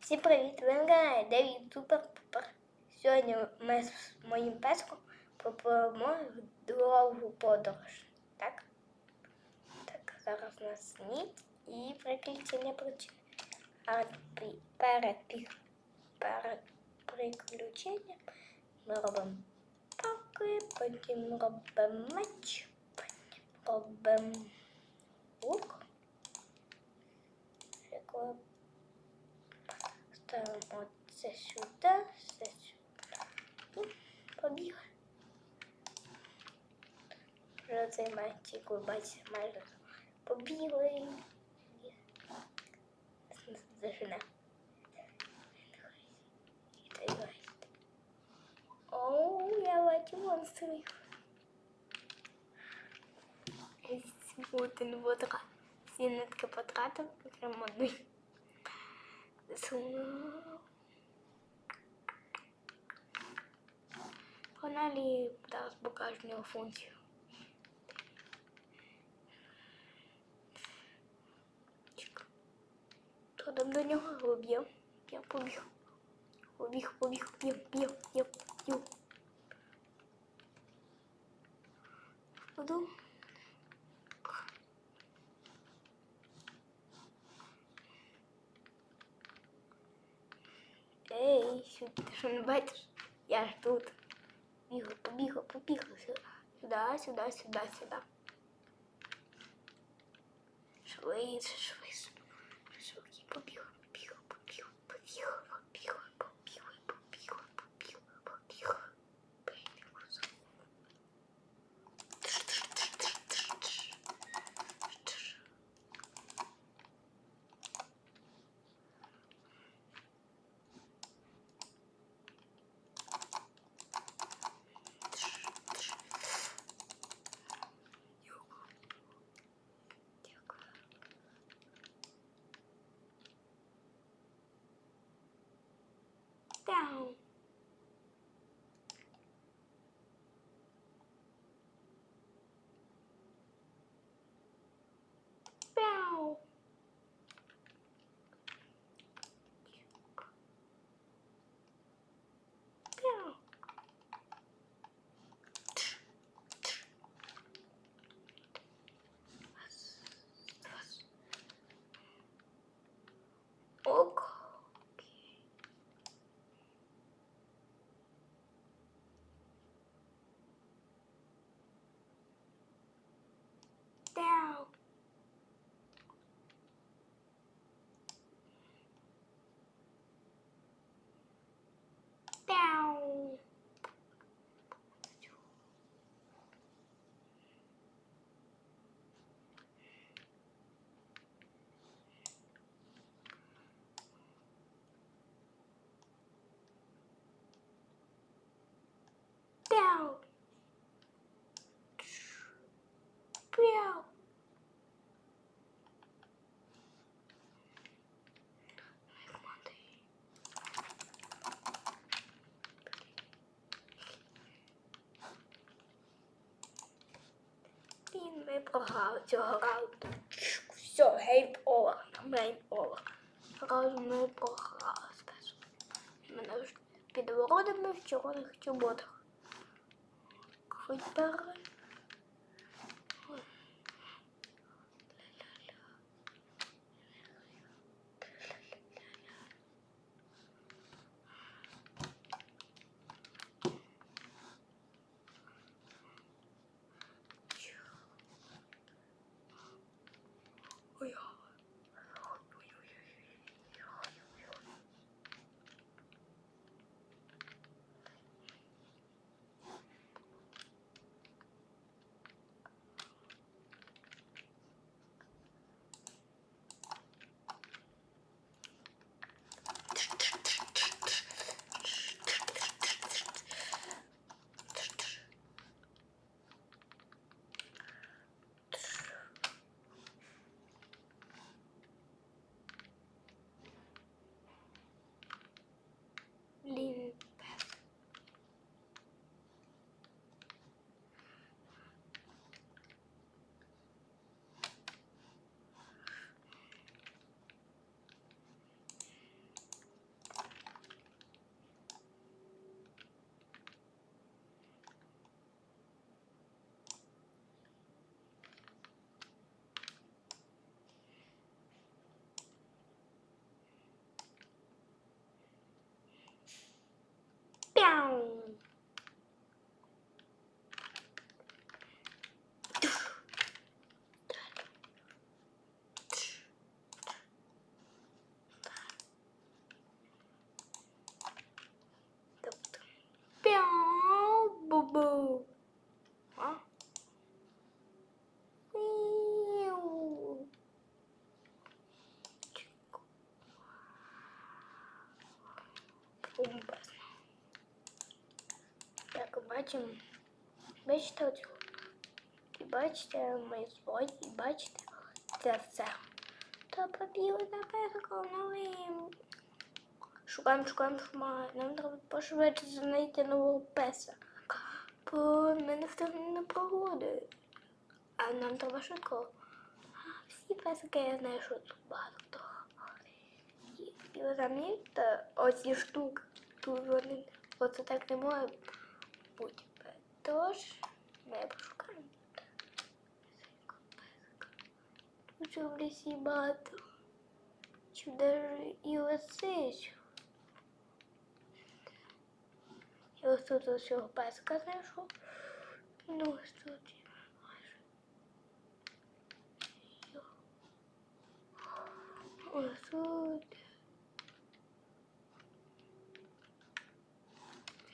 Всім привіт! Ви на каналі Девід Супер Пупер. Сьогодні ми з моїм песком попливемо в довгу подорож. Так? Так, зараз у нас ніч і приключення причини. А пі- перед, пі- перед приключенням ми робимо палки, потім робимо меч, потім робимо лук. Ставимо це сюди, це сюди. І побігли. Вже цей мальчик, ви бачите, майже побігли. Зажина. Оу, я бачу монстрів. Один водра. Всі нитки потратив, прямо Слава. Погнали, да, покажу мне функцию. Что там до нього убьем, Я побіг. Побіг, побіг, б'єм, б'єм, б'єм, б'єм. Ей, що ти що не бачиш? Я ж тут. Бігаю, побігаю, побігаю сюди. Сюди, сюди, сюди, сюди. Швидше, швидше. Швидше, Програли цього раунду. Все, гейм овер. Гейм овер. Разу ми програли скажу. Мене під воротами в червоних чоботах. Хоч перед. Потім бачите оцю. І бачите мої свої, і бачите це все. То побігли на песика новим. Шукаємо, шукаємо, шукаємо. Нам треба пошвидше знайти нового песа. Бо ми не встигнемо на прогоди. А нам треба швидко. Всі песики я знаю, що тут багато хто. І, і ви оці штуки. Тут вони. Оце так не може бути. Тож ми пошукаємо. Тут же в лісі багато. Чи даже і лисицю. І ось тут ось цього песика знайшов. Ну, ось тут. є майже. Йо. Ось тут.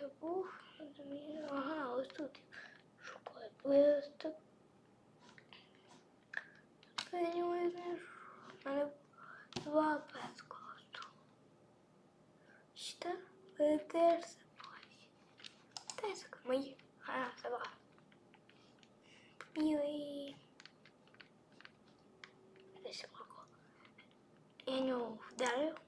Я був, Ага, ось тут. Шукаю листок. Я не знайшов. У мене два тут. Що? Ви теж забудь. Песик мої. А, забрав. Білий. Я нього вдарив.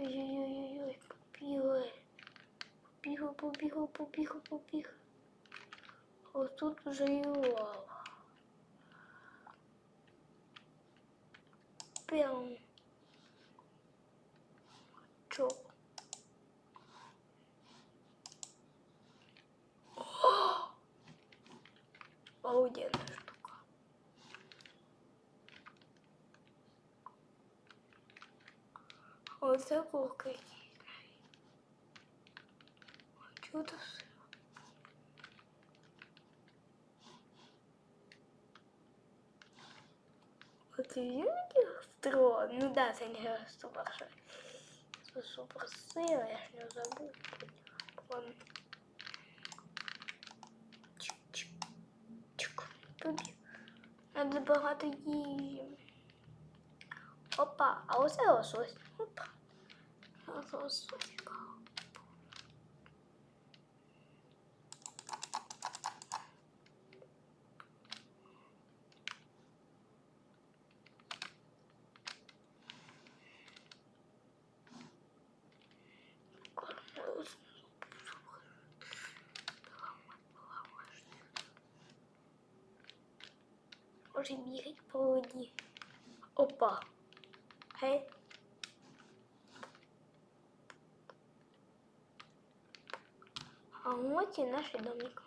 Ой-ой-ой-ой, побігли. Побігли, побігли, побігли, побігли. Ось тут вже і лава. Пям. Чо? Оце курка. Чудо все. От він гастро. Ну да, це не що супер сила, я ж не забув. Вон. Чик-чик. Чик. Побіг. Надо багато їжі. Опа, а оце лосось. Опа. Ось лососика. Може бігать по воді. Опа. Гей. А ось і наш домик.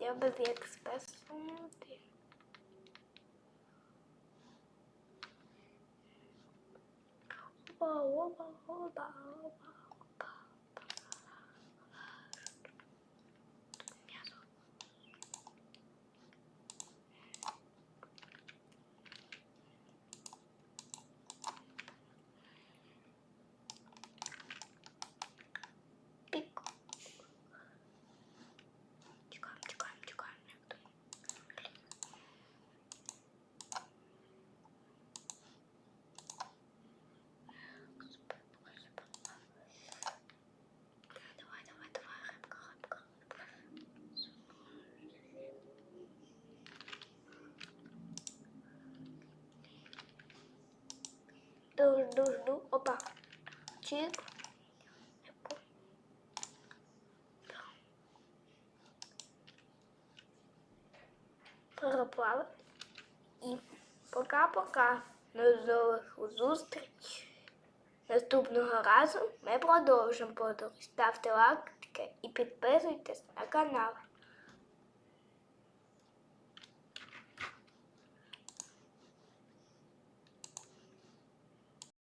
Я без експресу. Опа, опа, опа, опа, Жду, жду. Опа. Чик. Переплавив. І пока-пока. До зустріч. Наступного разу ми продовжимо подорож. Ставте лайки і підписуйтесь на канал.